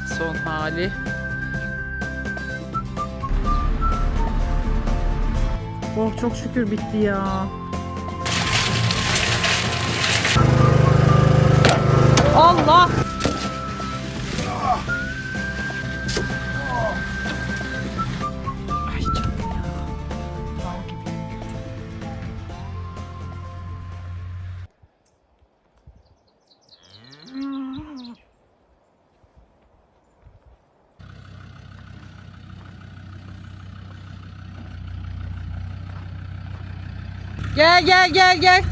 Evet son hali. Oh çok şükür bitti ya. Allah! Gel gel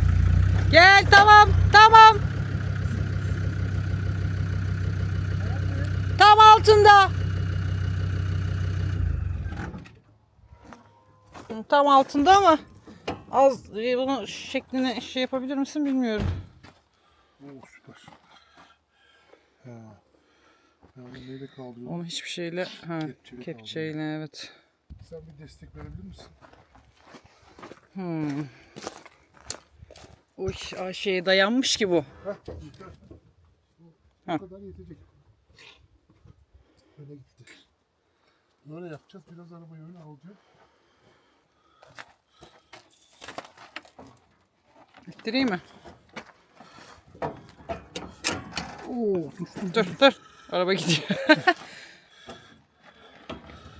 gel tamam tamam. Tam altında. Tam altında ama az e, bunu şeklini şey yapabilir misin bilmiyorum. Oo süper. Ha. Ya bunu neyle kaldırıyorum? Onu hiçbir şeyle ha, Kepçeyle kepçeyle evet. Sen bir destek verebilir misin? Hmm. Uy, şeye dayanmış ki bu. Heh. Bu Heh. kadar yetecek. Öne gitti. Böyle yapacağız. Biraz arabayı öne alacağım. İttireyim mi? Oo. Dur dur. Araba gidiyor.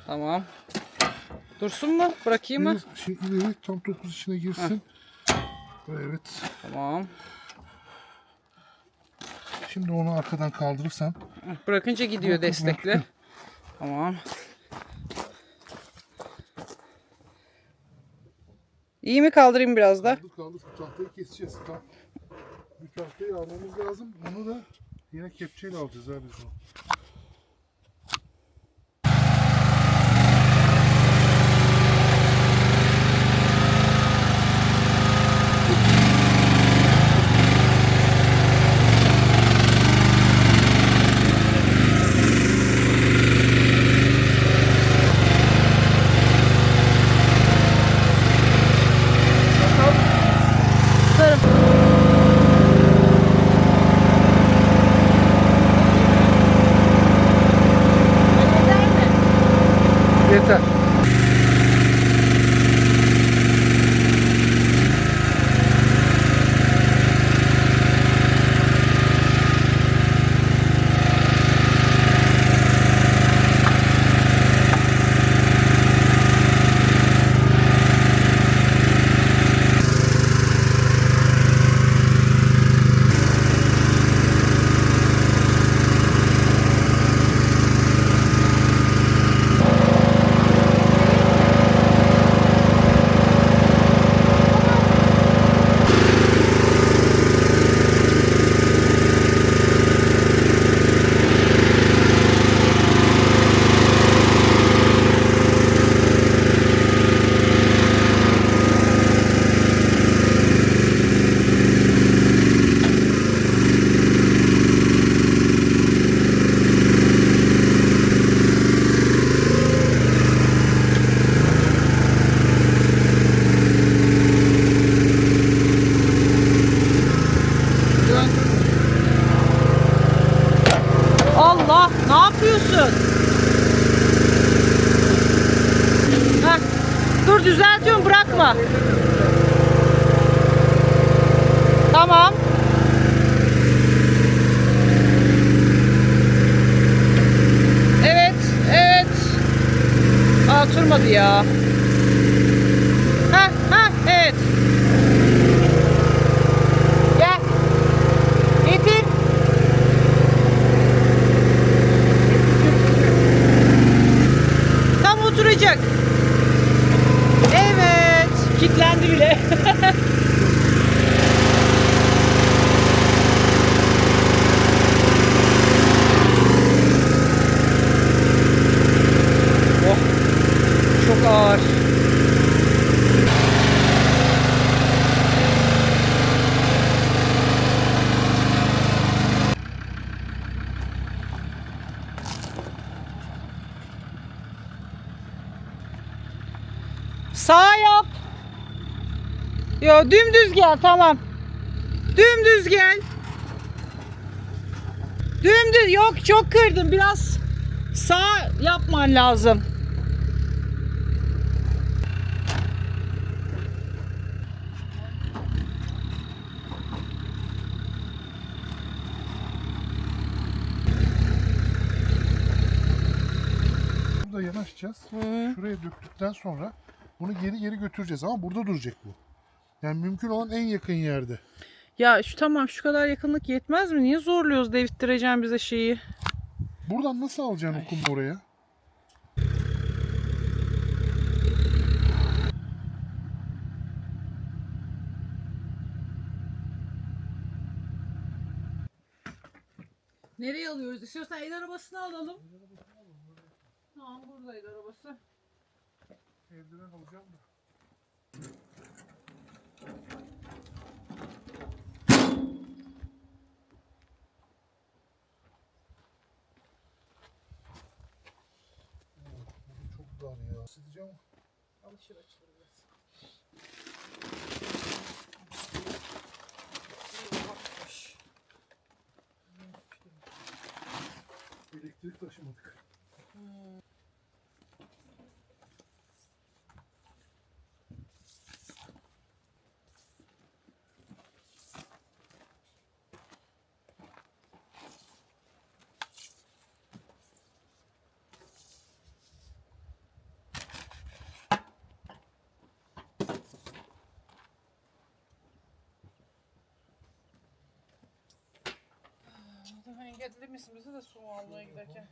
tamam. Dursun mu? Bırakayım mı? Şey ileri tam topuz içine girsin. Evet. Tamam. Şimdi onu arkadan kaldırırsan. Bırakınca gidiyor Bırakın, destekle. bırakın. Tamam. İyi mi kaldırayım biraz da? Kaldır kaldır. Bu tahtayı keseceğiz. Tam. Bu tahtayı almamız lazım. Bunu da yine kepçeyle alacağız abi biz bunu. Aa, oturmadı ya. Ha, ha, evet. Gel. Getir. Tam oturacak. Evet. Kilitlendi bile. oh. Çok ağır. Sağ yap. Yo dümdüz gel tamam. Dümdüz gel. Dümdüz yok çok kırdın. Biraz sağ yapman lazım. Burada yanaşacağız. Şuraya döktükten sonra bunu geri geri götüreceğiz ama burada duracak bu. Yani mümkün olan en yakın yerde. Ya şu tamam şu kadar yakınlık yetmez mi? Niye zorluyoruz devittireceğim bize şeyi? Buradan nasıl alacaksın o kumu oraya? Nereye alıyoruz? İstiyorsan el arabasını alalım. Tamam burada el arabası. Eldiven alacağım da. Çok dar ya. Sileceğim. Alışır açılır biraz. Elektrik taşımadık. Engelli misin bizi de su almaya giderken?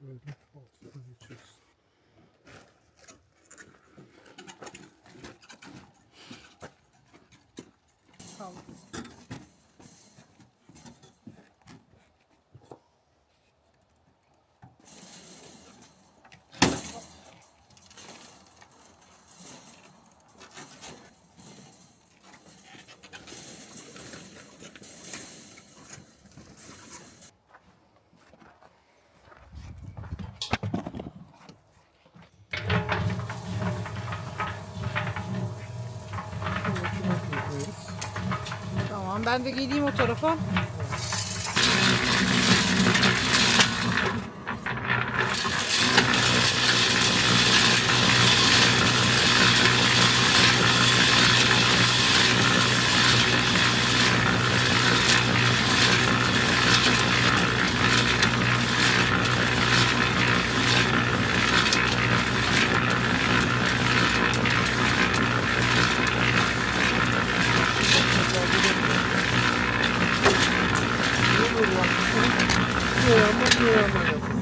Şöyle altına geçiyoruz. Tamam. Şuna koyuyoruz. Tamam ben de geleyim o tarafa. Bir ayağımdan bir ayağımdan yaptım.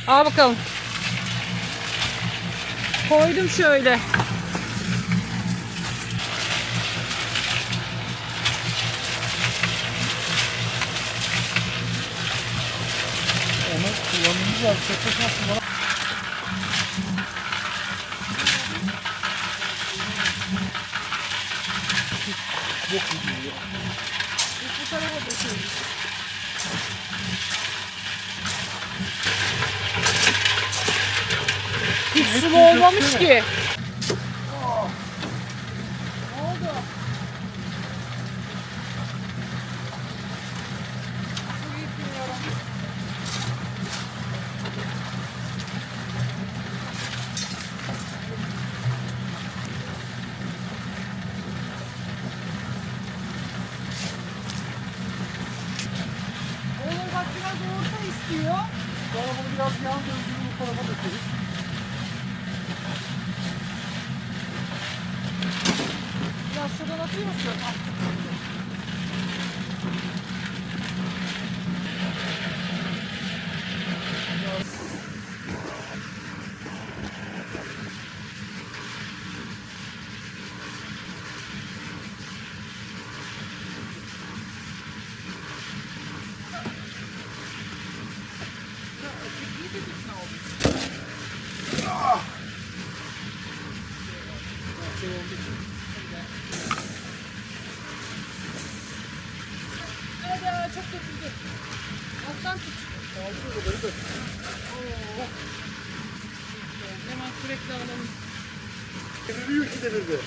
Hiç Al bakalım. Koydum şöyle. Onu kullanamam. Yok gidiyor. Bu tarafa. Hiç sulu olmamış ki. Oğlum bak biraz orta istiyor. Sonra bunu biraz yan döndürüp bu tarafa dökeriz. Biraz şuradan atıyor musun? Al. Hadi çok döküldü. Alttan tut. Oo. Hemen sürekli alalım. Deviriyor ki devirdi.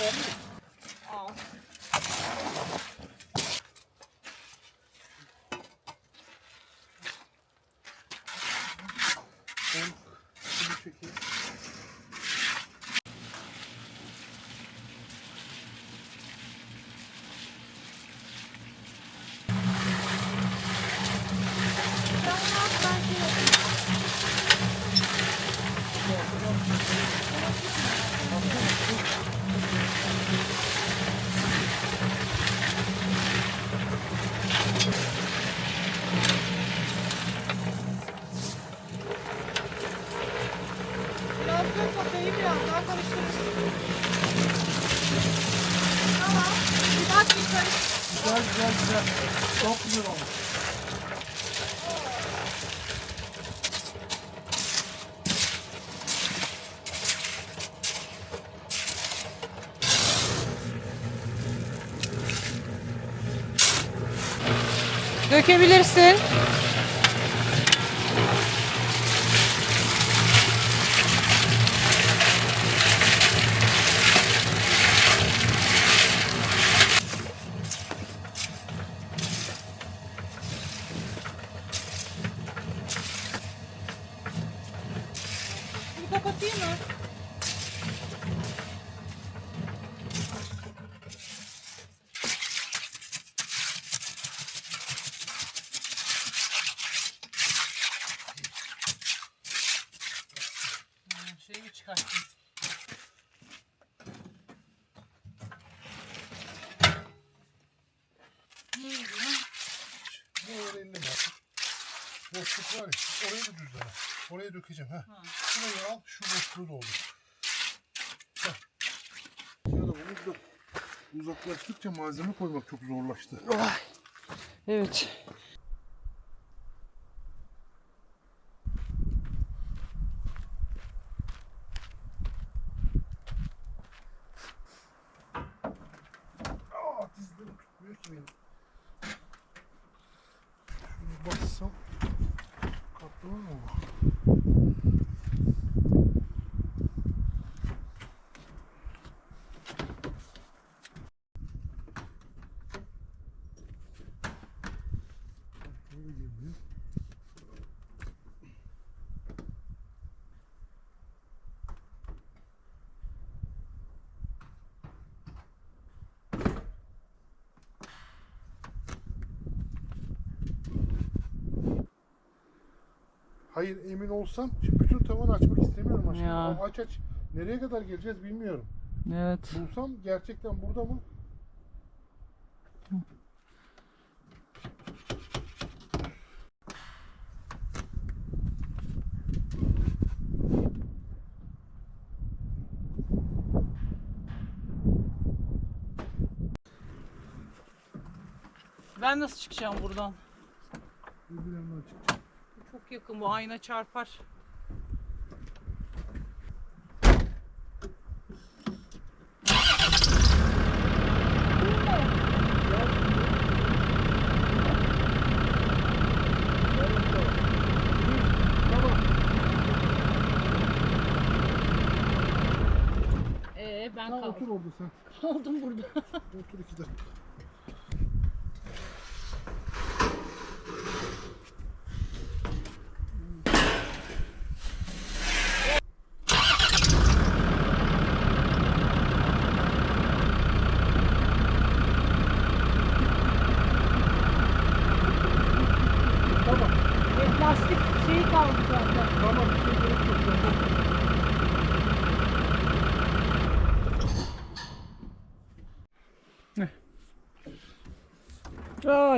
ผม Güzel güzel güzel. Çok güzel olmuş. Dökebilirsin. Bir kapatayım mı? Şeyi mi çıkarttın? Bu öğrendim artık. Boşluk var ya, orayı da düzleme. Oraya dökeceğim. ha. Şurayı al, şu boşluğu doldur. Da uzaklaştıkça malzeme koymak çok zorlaştı. Evet. Aa, dizlerim tutmuyor ki benim. Şunu bassam katlanır mı bu? Böyle girmiyor. Hayır emin olsam şimdi bütün tavanı açmak istemiyorum aşkım. Ya. Ama aç aç. Nereye kadar geleceğiz bilmiyorum. Evet. Bulsam gerçekten burada mı? Ben nasıl çıkacağım buradan? Yandan çıkacağım. Çok yakın bu ayna çarpar. Ee ben Tamam kaldım. otur orada sen. Kaldım burada. Otur iki dakika.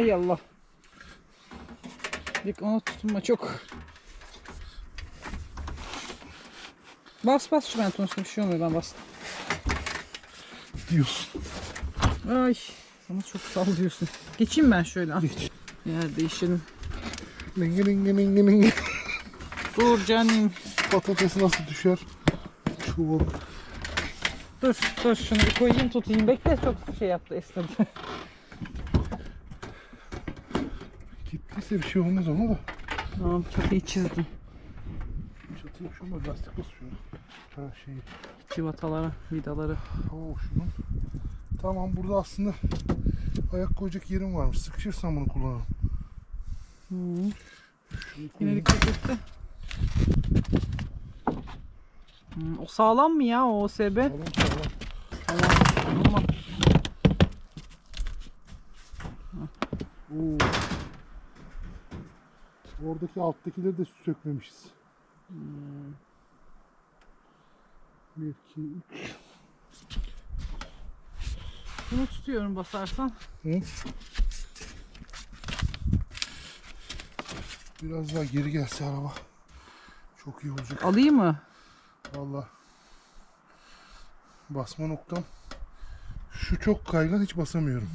Ay Allah. Dik ona tutunma çok. Bas bas şu ben sonuçta bir şey olmuyor ben bastım. Diyorsun. Ay sana çok sallıyorsun. Geçeyim ben şöyle. Geç. Yer değişelim. Lingi lingi lingi lingi. Dur canım. Patates nasıl düşer? Çuval. Dur dur şunu bir koyayım tutayım. Bekle çok şey yaptı esnedi. Gittiyse bir şey olmaz ona da. tamam çok iyi çizdim. Çatıya şu ama lastik basıyor. Ha şey. Civatalara, vidaları. Oo şunun. Tamam burada aslında ayak koyacak yerim varmış. Sıkışırsan bunu kullanırım. Şunu Yine dikkat etti. Hmm, o sağlam mı ya o OSB? Sağlam sağlam. Tamam. Tamam. Oo. Oradaki alttakileri de sökmemişiz. Bir, iki, üç. Bunu tutuyorum basarsan. Hı? Biraz daha geri gelse araba. Çok iyi olacak. Alayım mı? Valla. Basma noktam. Şu çok kaygan hiç basamıyorum.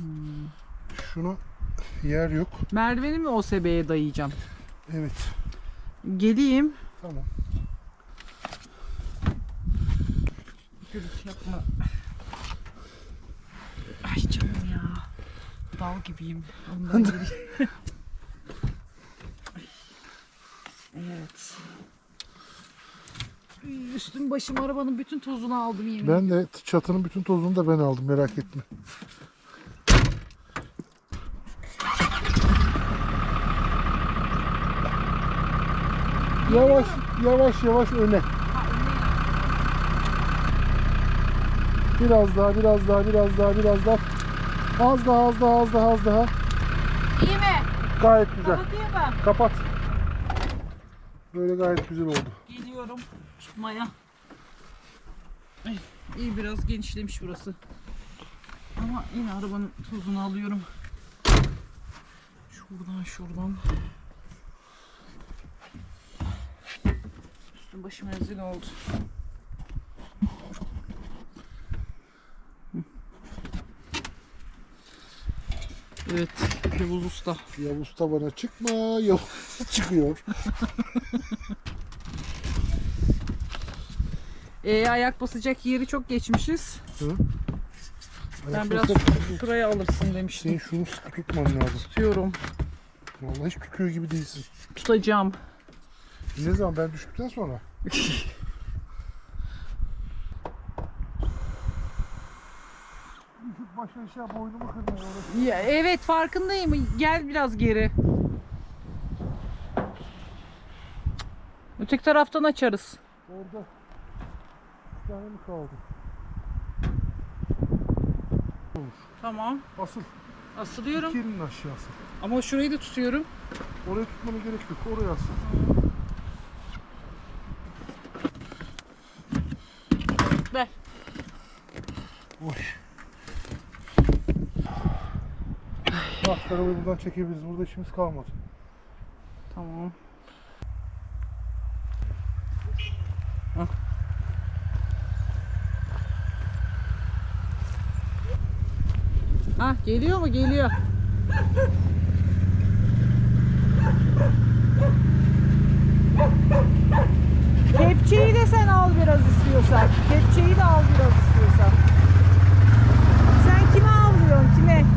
Şuna yer yok. Merdiveni mi OSB'ye dayayacağım? Evet. Geleyim. Tamam. Gürültü yapma. Ay canım ya. Dal gibiyim. Ondan geri. evet. Üstüm başım arabanın bütün tozunu aldım yemin Ben de çatının bütün tozunu da ben aldım merak etme. Yavaş yavaş yavaş öne. Biraz daha biraz daha biraz daha biraz daha. Az daha az daha az daha az daha. İyi mi? Gayet güzel. Kapatayım mı? Kapat. Böyle gayet güzel oldu. Geliyorum tutmaya. Ay, iyi biraz genişlemiş burası. Ama yine arabanın tozunu alıyorum. Şuradan şuradan. Üstüm başım rezil oldu. Evet, Yavuz Usta. Yavuz tabana çıkma. Yavuz çıkıyor. Ee, ayak basacak yeri çok geçmişiz. Hı? Ben biraz şuraya alırsın demiştim. Senin şunu sıkı tutman lazım. Tutuyorum, Vallahi hiç tutuyor gibi değilsin. tutacağım. Ne zaman ben düştükten sonra? Başa aşağı boynumu kırmaya orası. Ya, evet farkındayım. Gel biraz geri. Öteki taraftan açarız. Orada bir tane mi kaldı? Tamam. Asıl. Asılıyorum. İki elinin aşağısı. Ama şurayı da tutuyorum. Oraya tutmana gerek yok. Oraya asıl. Ver. Oy. Bak arabayı buradan çekebiliriz. Burada işimiz kalmadı. Tamam. Ah geliyor mu? Geliyor. Kepçeyi de sen al biraz istiyorsan. Kepçeyi de al biraz Okay.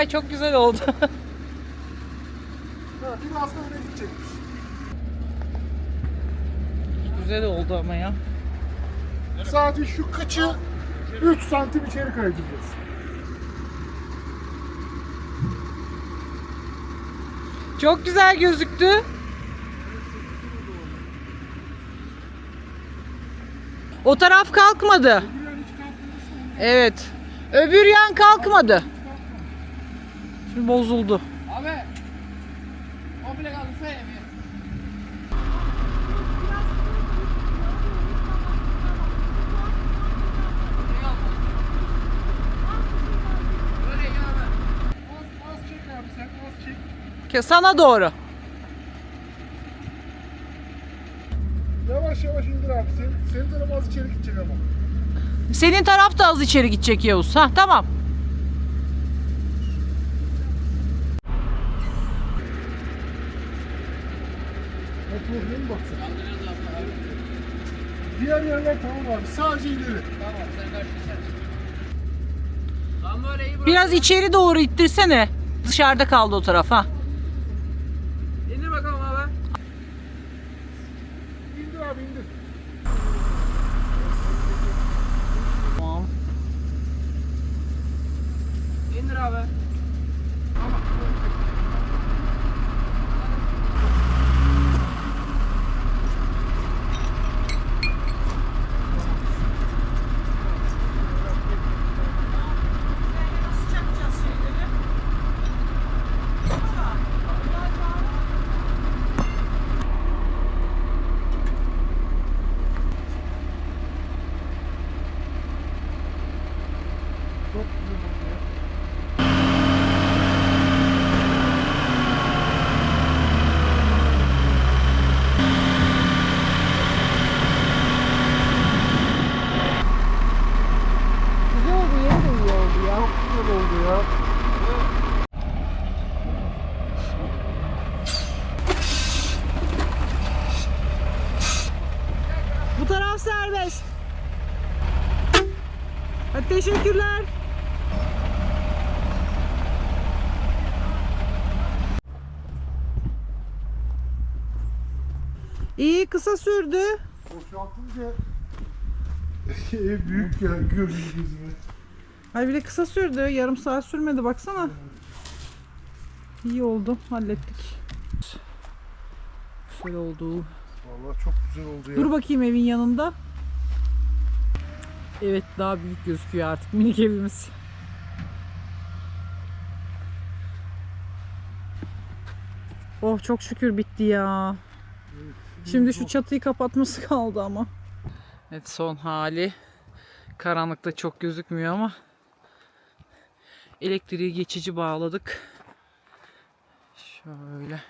Ay çok güzel oldu. Ha, biraz da öne gidecekmiş. güzel oldu ama ya. Sadece şu kıçı 3 santim içeri kaydıracağız. Çok güzel gözüktü. O taraf kalkmadı. Evet. Öbür yan kalkmadı. Şimdi bozuldu. Abi. Komple çek. Ke- Sana doğru. Yavaş yavaş indir abi. Senin, senin tarafı az içeri gidecek ama. Senin taraf da az içeri gidecek Yavuz. Ha tamam. Motor değil mi baksana? Diğer yerler tamam abi. Sadece ileri. Tamam sen geçersin. Lan böyle iyi bırak. Biraz içeri doğru ittirsene. Dışarıda kaldı o taraf ha. İndir bakalım abi. İndir abi indir. Tamam. İndir abi. Çok güzel oldu ya. Güzel oldu, yeri de iyi oldu ya. Çok güzel oldu ya. Bu taraf serbest. Hadi teşekkürler. İyi kısa sürdü. Boşaltınca ev büyük ya görünüyor gözüme. Ay bile kısa sürdü. Yarım saat sürmedi baksana. İyi oldu. Hallettik. Güzel oldu. Vallahi çok güzel oldu ya. Dur bakayım evin yanında. Evet daha büyük gözüküyor artık minik evimiz. Oh çok şükür bitti ya. Şimdi şu çatıyı kapatması kaldı ama. Evet son hali. Karanlıkta çok gözükmüyor ama. Elektriği geçici bağladık. Şöyle.